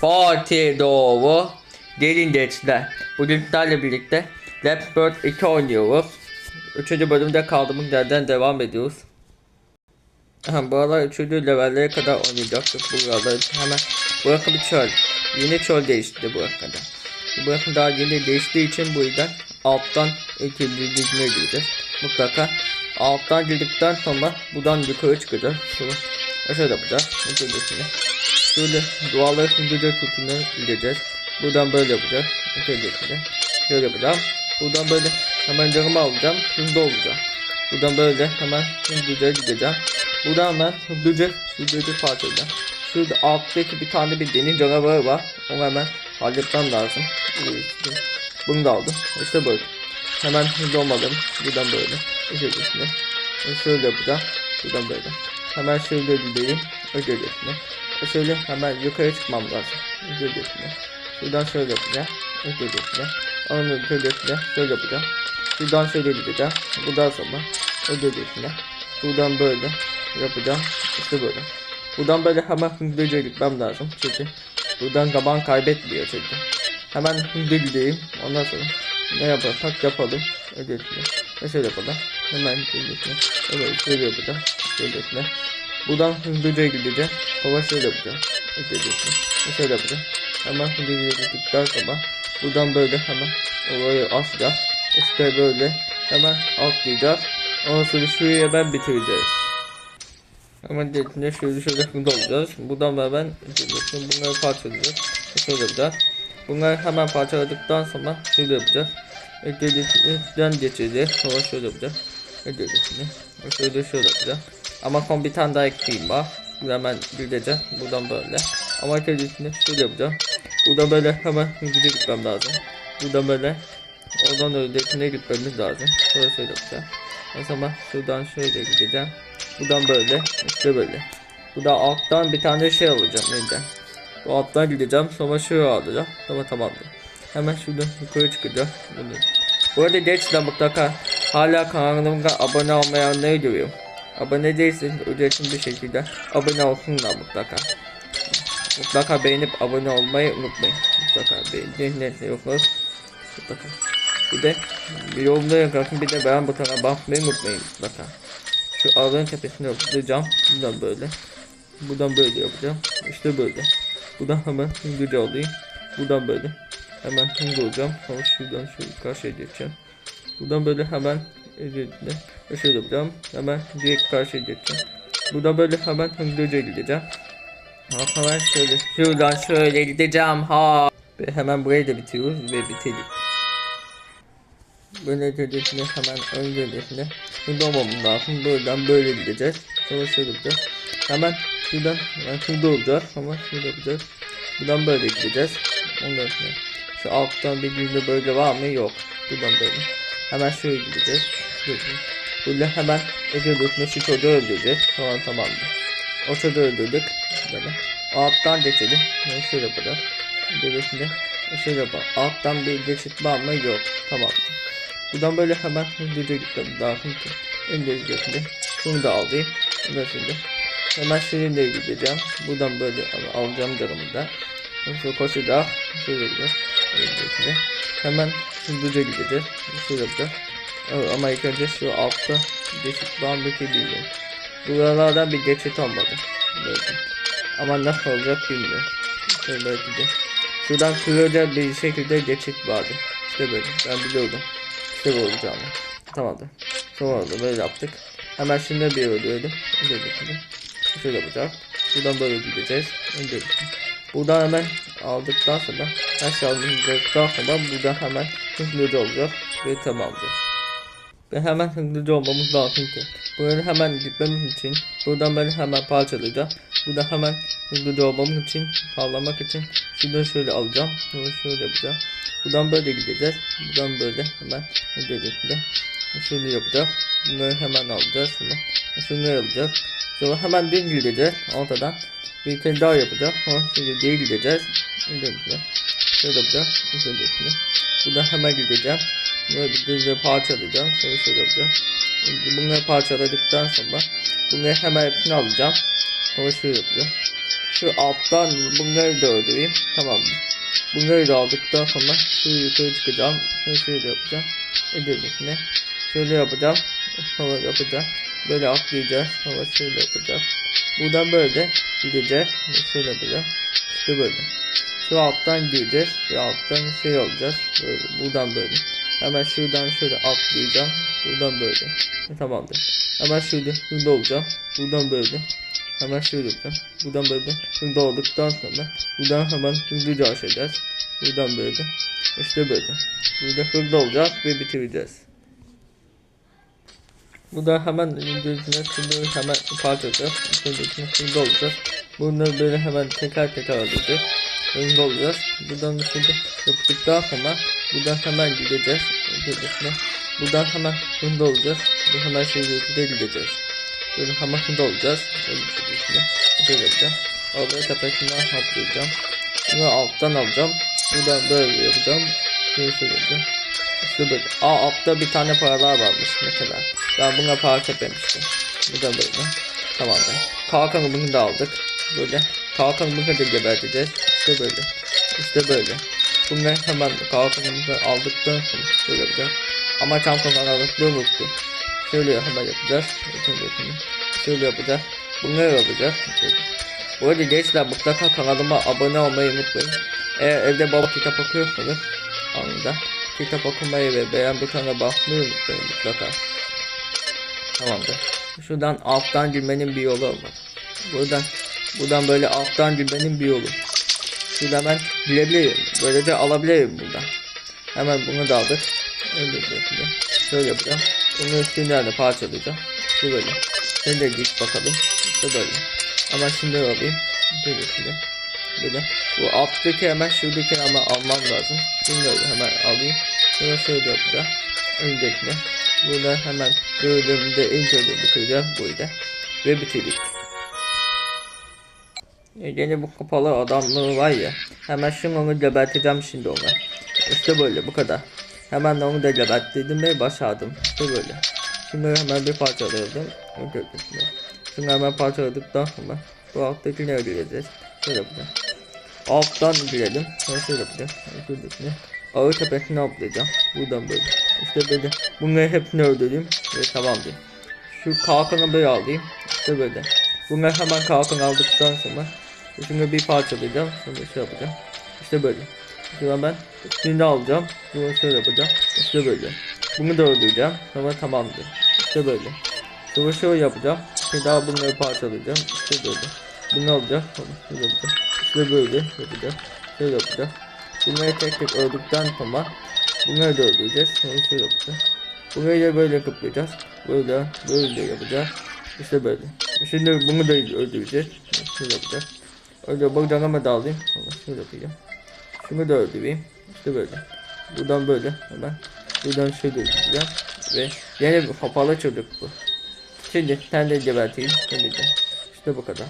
Fatih Doğu Derin Deçler. Bugün sizlerle birlikte Left Bird 2 oynuyoruz. Üçüncü bölümde kaldığımız yerden devam ediyoruz. Aha, bu aralar üçüncü levellere kadar oynayacaktık buraları hemen. Burası bir çöl. Yeni çöl değişti burası Burası daha yeni değiştiği için bu yüzden alttan ikinci dizine gireceğiz. Mutlaka alttan girdikten sonra buradan yukarı çıkacağız. Şunu şöyle yapacağız. Yapacağız. Şöyle duvarları hızlıca tutuna gideceğiz. Buradan böyle yapacağız. Şöyle yapacağız. Şöyle yapacağım. Buradan böyle hemen canımı alacağım. Hızlı olacağım. Buradan böyle hemen hızlıca gideceğim. Buradan hemen hızlıca hızlıca parçalayacağım. Şurada alttaki bir tane bir deniz canavarı var. Onu hemen halletmem lazım. Bunu da aldım. İşte böyle. Hemen hızlı olmadım. Buradan böyle. Şöyle. Şöyle yapacağım. Buradan böyle. Hemen şöyle gideyim. Ödeyesine. Şöyle hemen yukarı çıkmam lazım. Ödeyesine. Şuradan şöyle yapacağım. Ödeyesine. Onu ödeyesine. Şöyle yapacağım. Şuradan şöyle gideceğim. Buradan sonra ödeyesine. Buradan böyle yapacağım. İşte böyle. Buradan böyle hemen hızlıca gitmem lazım. Çünkü buradan zaman kaybetmiyor çünkü. Hemen hızlı gideyim. Ondan sonra ne yaparsak yapalım. Ödeyesine. Ve şöyle yapalım. Hemen ödeyesine. Evet şöyle yapacağım. Ödeyesine. Buradan hızlıca gideceğim. Sonra şöyle yapacağım. Ve şöyle yapacağım. Hemen hızlıca gittikten sonra buradan böyle hemen orayı asacağız. İşte böyle hemen atlayacağız. Ondan sonra şuraya ben bitireceğiz. Hemen dediğinde şöyle şöyle hızlı olacağız. Buradan ben ben bunları parçalayacağız. Şöyle yapacağız. Bunları hemen parçaladıktan sonra şöyle yapacağız. Ödeyicinden geçeceğiz. Sonra şöyle yapacağız. Ödeyicini. Şöyle şöyle yapacağız. Ama son bir tane daha ekleyeyim. Bunu hemen gideceğim. Buradan böyle. Ama ödeyicini şöyle yapacağım. Buradan böyle hemen hızlıca gitmem lazım. Buradan böyle. Oradan ödeyicine gitmemiz lazım. Sonra şöyle yapacağım. O zaman şuradan şöyle gideceğim. Buradan böyle. işte böyle. Burada alttan bir tane şey alacağım. Neyden? Bu alttan gideceğim. Sonra şuraya alacağım. Tamam tamamdır. Hemen şuradan yukarı çıkacağım. Bunu. Bu arada geçten mutlaka hala kanalıma abone olmayanları görüyorum. Abone değilsin ücretsiz bir şekilde abone olsunlar mutlaka. Mutlaka beğenip abone olmayı unutmayın. Mutlaka beğendiğinizde yoklar. Mutlaka. Bir de yorumda yakın bir de beğen butonuna basmayı unutmayın mutlaka. Şu ağların tepesine yapacağım. Buradan böyle. Buradan böyle yapacağım. İşte böyle. Buradan hemen hızlıca alayım. Buradan böyle. Hemen hızlı olacağım. Sonra şuradan şöyle karşıya geçeceğim. Buradan böyle hemen elimle ve şöyle yapacağım. Hemen direkt karşıya geçeceğim. Buradan böyle hemen hızlıca gideceğim. Ha, hemen şöyle şuradan şöyle gideceğim ha. Ve hemen burayı da bitiriyoruz ve bitirdik. Böyle dedesine hemen ön dedesine hızlı olmamız lazım. Buradan böyle gideceğiz. Sonra şöyle yapacağız. Hemen şuradan hemen hızlı olacağız. Ama şöyle yapacağız. Buradan böyle gideceğiz. Ondan sonra şu alttan bir bölge var mı? Yok. Buradan böyle. Hemen şöyle gideceğiz. Burada hemen şu çocuğu öldüreceğiz. Tamam tamamdır. O çocuğu öldürdük. Böyle. Alttan geçelim. Ben şöyle yapacağız. Dedesinde şöyle yapalım. Alttan bir geçit var? Yok. Tamamdır. Buradan böyle hemen hızlıca gitmem lazım ki. İngilizcesinde. Şunu da alayım. Sonra hemen şirinle gideceğim. Buradan böyle al- alacağım canımı da. Sonra koşacağız. Şöyle. İngilizcesinde. Hemen hızlıca gideceğiz. Şöyle yapacağız. Önce şu altta geçit ki bilmiyorum. Buralardan bir geçit olmadı. Böyle. Ama nasıl olacak bilmiyorum. Şöyle belki de. Şuradan kırılacak bir şekilde geçit vardı. İşte böyle. Ben biliyordum. İşte bu olacağını. Tamamdır. Sonra böyle yaptık. Hemen şimdi bir öldürelim. Öldürdük şimdi. Şöyle yapacağız. Buradan böyle gideceğiz. Öldürdük. Buradan hemen aldıktan sonra aşağıladıktan sonra buradan hemen hızlıca olacak ve tamamdır. Ve hemen hızlıca olmamız lazım ki. Böyle hemen gitmemiz için buradan böyle hemen parçalayacağım. Buradan hemen hızlıca olmamız için sağlamak için şuradan şöyle alacağım. Sonra şöyle yapacağım. Buradan böyle gideceğiz. Buradan böyle hemen hızlıca şöyle yapacağız. Bunları hemen alacağız. Sonra şunları alacağız. Sonra hemen düz gideceğiz ortadan. Bir kere daha yapacağız. Sonra şöyle değil gideceğiz. Şöyle Şöyle yapacağız. Yapacağız. Buradan hemen gideceğim. Böyle bir düzle parçalayacağım. Sonra şöyle yapacağım. Bunları parçaladıktan sonra bunları hemen hepsini alacağım. Sonra şöyle yapacağım. şu alttan bunları da öldüreyim. Tamam mı? Bunları da aldıktan sonra şu yukarı çıkacağım. Şöyle şöyle yapacağım. Edelim Şöyle yapacağım. Sonra yapacağım. Böyle atlayacağız. Sonra şöyle yapacağız. Buradan böyle gideceğiz. Şöyle yapacağım. İşte böyle. Şu alttan gireceğiz. Ve alttan şey olacağız. Böyle, buradan böyle. Hemen şuradan şöyle atlayacağım. Buradan böyle. E, Tamamdır. Hemen şurada, şurada olacağım. Buradan böyle. Hemen şöyle yapacağım. Buradan böyle. Şurada olduktan sonra. Buradan hemen hızlıca aşacağız. Buradan böyle. İşte böyle. Burada hızlı olacağız ve bitireceğiz. Burada hemen gözüne şunu hemen parçalayacağız. Şuradakini hızlı olacağız. Bunları böyle hemen teker teker alacağız. Hızlı olacağız. Buradan şimdi yaptıktan sonra buradan hemen gideceğiz. Gözüne. Buradan hemen hızlı olacağız. Bu hemen şöyle gideceğiz. Böyle hemen hızlı olacağız. Böyle şöyle böyle yapacağım. Orada tepesinden atlayacağım. Bunu alttan alacağım. Buradan böyle yapacağım. Böyle şöyle yapacağım. İşte böyle. Aa altta bir tane paralar varmış mesela. Ben buna para kepemiştim. Bu da böyle. Tamamdır. Kalkanı bunu da aldık. Böyle. Kalkanı bunu da geberteceğiz. İşte böyle. İşte böyle. Bunları hemen kalkanımızı aldıktan sonra şöyle yapacağız. Ama çantanın aralıklığı unuttum. Şöyle hemen yapacağız. Şöyle yapacağız. Bunları yapacağız. Bu arada gençler mutlaka kanalıma abone olmayı unutmayın. Eğer evde baba kitap okuyorsanız anında kitap okumayı ve beğen butonuna basmayı unutmayın mutlaka. Tamamdır. Şuradan alttan girmenin bir yolu olmalı. Buradan buradan böyle alttan girmenin bir yolu. Şuradan ben girebilirim. Böylece alabilirim buradan. Hemen bunu da aldık. Yapacağım. Şöyle yapacağım. Bunu üstünden de parçalayacağım. İşte böyle. Sen de git bakalım. İşte böyle. Ama şimdi alayım. Böyle şöyle. Böyle. Bu alttaki hemen şuradaki ama almam lazım. Bunları hemen alayım. Sonra şöyle yapacağım. Öndekine. Burada hemen bölümde inceleyip kıracağım burada. Ve bitirdik. Yine bu kapalı adamlığı var ya. Hemen şimdi onu geberteceğim şimdi ona. İşte böyle bu kadar. Hemen onu da geberttirdim ve başardım. İşte böyle. Şimdi hemen bir parçaladım. Şimdi hemen parçaladıktan sonra bu alttakileri gireceğiz. Şöyle yapacağım. Alttan girelim. Şöyle yapacağım. Şuradakini. Ağır tepesine atlayacağım. Buradan böyle. İşte böyle. Bunları hepsini öldüreyim. Ve tamamdır. Şu kalkanı böyle alayım. İşte böyle. Bunları hemen kalkan aldıktan sonra Şimdi bir parçalayacağım. Sonra şey yapacağım. İşte böyle. Şimdi ben şimdi alacağım. Bunu şöyle yapacağım. İşte böyle. Bunu da öldüreceğim. Sonra tamamdır. İşte böyle. Sonra şöyle yapacağım. Bir daha bunları parçalayacağım. İşte böyle. Bunu alacağım. Sonra şöyle yapacağım. İşte böyle yapacağım. Şöyle yapacağım. Bunları tek tek öldükten sonra bunları da öldüreceğiz. Sonra şöyle yapacağız. Bunları da böyle kıplayacağız. Böyle böyle yapacağız. İşte böyle. Şimdi bunu da öldüreceğiz. Şöyle yapacağız. Öyle bacağıma da alayım. Sonra şöyle yapayım. Şunu da öldüreyim. İşte böyle. Buradan böyle hemen. Buradan şöyle yapacağım. Ve yine kapalı çocuk bu. Şimdi sen de geberteyim. Şimdi de. İşte bu kadar.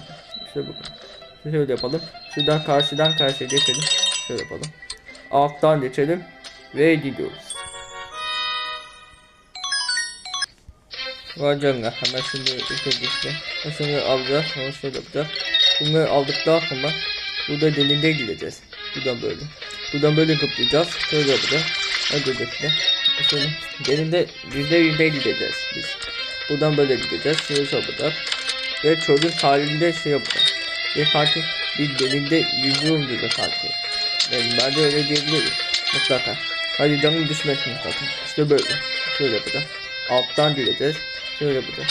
İşte bu kadar. Şimdi şöyle yapalım. Şuradan karşıdan karşıya geçelim. Şöyle yapalım. Alttan geçelim. Ve gidiyoruz. Vay canına hemen şimdi ikincisini şunu alacağız sonra şöyle yapacağız Bunları aldıktan sonra. Burada denize gideceğiz. Buradan böyle. Buradan böyle kıplayacağız şöyle yapacağız öncelikle şöyle denize yüzde yüzde gideceğiz biz. Buradan böyle gideceğiz. Şöyle yapacağız ve çölün halinde şey yapacağız. Ve farkı bir denize yüzüyorum gibi farkı yani ben de öyle diyebilirim. Mutlaka. Hadi canım düşmesin mutlaka işte böyle. Şöyle yapacağız alttan gideceğiz. Şöyle yapacağız.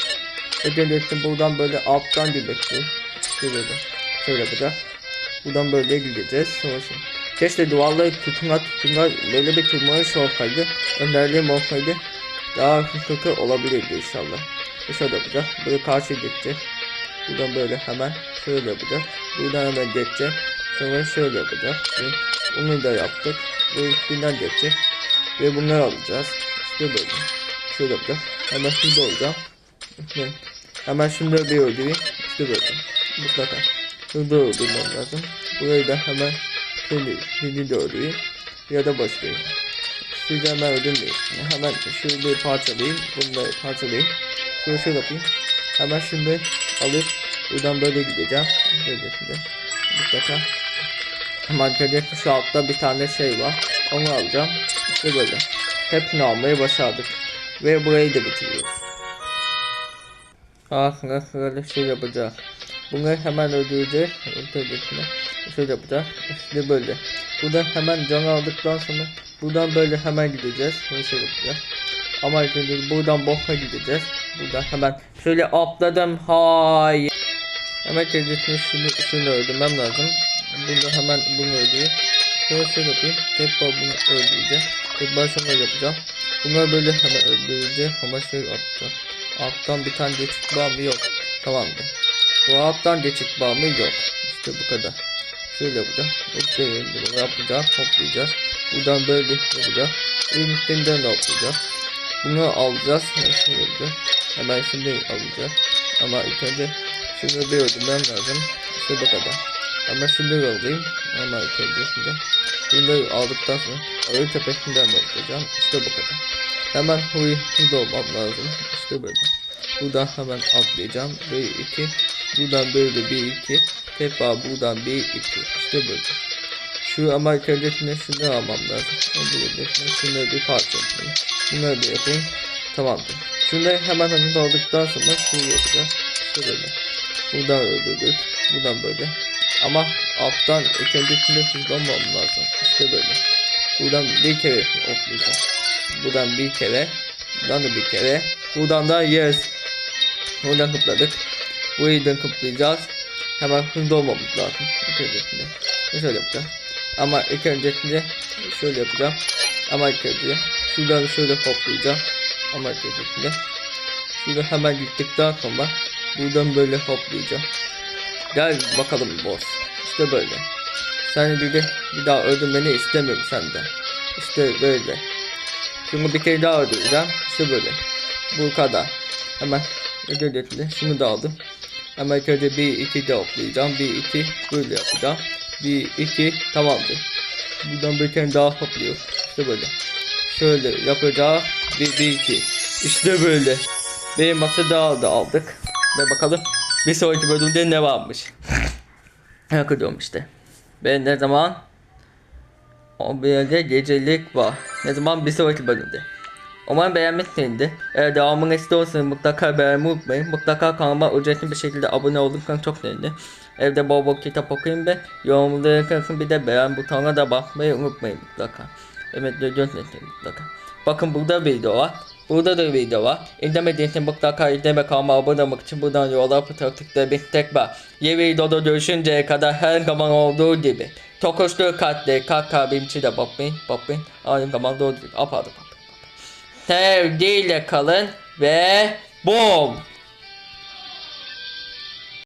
Ödelettim buradan böyle alttan dilektim. Şöyle de. Şöyle yapacağız. Buradan böyle gideceğiz. Şey. Keşke duvarları tutunga tutunga böyle bir tırmanış olsaydı. Önderliğim olsaydı. Daha hızlı olabilirdi inşallah. E şöyle yapacağız. Böyle karşı geçeceğiz. Buradan böyle hemen şöyle yapacağız. Buradan hemen geçeceğiz. Sonra şöyle. Ve onu da yaptık. Bu üstünden geçeceğiz. Ve bunları alacağız. İşte böyle. Şöyle yapacağız. Hemen şurada olacağım. Hemen şunu bir öldüreyim. İşte böyle. Mutlaka. Şurada öldürmem lazım. Burayı da hemen birini de öldüreyim. Ya da başlayayım. Sizi hemen öldürmeyeyim. Hemen şurayı parçalayayım. Bunu da parçalayayım. Şöyle şöyle yapayım. Hemen şimdi alıp buradan böyle gideceğim. Böyle şimdi. mutlaka. Maddede şu altta bir tane şey var. Onu alacağım. İşte böyle. Hepsini almayı başardık. Ve burayı da bitiriyoruz. Aslında sırada şey yapacağız. Bunları hemen öldüreceğiz. Öldürdükçe şöyle yapacağız. İşte böyle. Buradan hemen can aldıktan sonra buradan böyle hemen gideceğiz. Böyle şey yapacağız. Ama buradan boka gideceğiz. Buradan hemen şöyle atladım. Hayır. Hemen kendisini şunu, şunu öldürmem lazım. Burada hemen bunu öldüreyim. Şöyle şöyle yapayım. Tekrar bunu öldüreceğim. Tekrar şöyle yapacağım. Bunları böyle hemen öldüreceğim ama şey atacağım. Alttan bir tane geçit bağımı yok. Tamamdır. Bu alttan geçit bağımı yok. İşte bu kadar. Şöyle yapacağım. Hoplayayım. Bunu yapacağız. Hoplayacağız. Buradan böyle yapacağız. Ürünlerinden de hoplayacağız. Bunu alacağız. Şöyle yapacağız. Hemen şimdi alacağız. Ama ilk önce şunu bir öldürmem lazım. İşte bu kadar. Ama şimdi alayım. Ama ilk önce şimdi. Bunları aldıktan sonra ağır tepesinden de alacağım. İşte bu kadar. Hemen huy hızlı olmam lazım. İşte böyle. Buradan hemen atlayacağım. Bir iki. Buradan böyle bir iki. Tekrar buradan bir iki. İşte böyle. Şu ilk öncesinde şunu almam lazım. Önce öncesinde şunları bir parça yapayım. Bunları da yapayım. Tamamdır. Şunları hemen hızlı aldıktan sonra şunu yapacağız. İşte böyle. Buradan öldürdük. Buradan böyle. Ama alttan ilk öncesinde hızlanmam lazım. İşte böyle. Buradan bir kere oklayacağım. Buradan bir kere. Buradan da bir kere. Buradan da yes. Buradan kıpladık. Burayı da kıplayacağız. Hemen hızlı olmamız lazım. İlk öncesinde. Şöyle yapacağım. Ama ilk öncesinde şöyle yapacağım. Ama ilk önce şuradan şöyle hoplayacağım. Ama ilk öncesinde şurada hemen gittikten sonra buradan böyle hoplayacağım. Gel bakalım boss. İşte böyle. Sen bir de bir daha öldürmeni istemiyorum senden. İşte böyle. Şunu bir kere daha öldüreceğim. İşte böyle. Bu kadar. Hemen ödülletli. Şunu da aldım. Hemen önce bir iki hoplayacağım. Bir iki böyle yapacağım. Bir iki tamamdır. Buradan bir tane daha hopluyor. İşte böyle. Şöyle yapacağız. Bir, bir iki. İşte böyle. Bir masa daha da aldık. Ve bakalım bir sonraki bölümde ne varmış. Merak ediyorum işte. Ben ne zaman o bir gecelik var. Ne zaman bir sonraki bölümde. Umarım beğenmişsinizdir. Eğer devamını istiyorsanız mutlaka beğenmeyi unutmayın. Mutlaka kanalıma ücretli bir şekilde abone olursanız çok sevinirim. Evde bol bol kitap okuyun ve yorumları kısmı bir de beğen butonuna da basmayı unutmayın mutlaka. Evet görüyorsunuz mutlaka. Bakın burada video var. Burada da video var. İzlemediğiniz için mutlaka izleme kanalıma abone olmak için buradan yola fotoğraf tıklayabilmek tek var. Yeni videoda görüşünceye kadar her zaman olduğu gibi. Tokuşlu katli kalk kalbim için de bakmayın bakmayın. Aynı zamanda olduğu gibi. Apadı Sevgiyle kalın ve boom.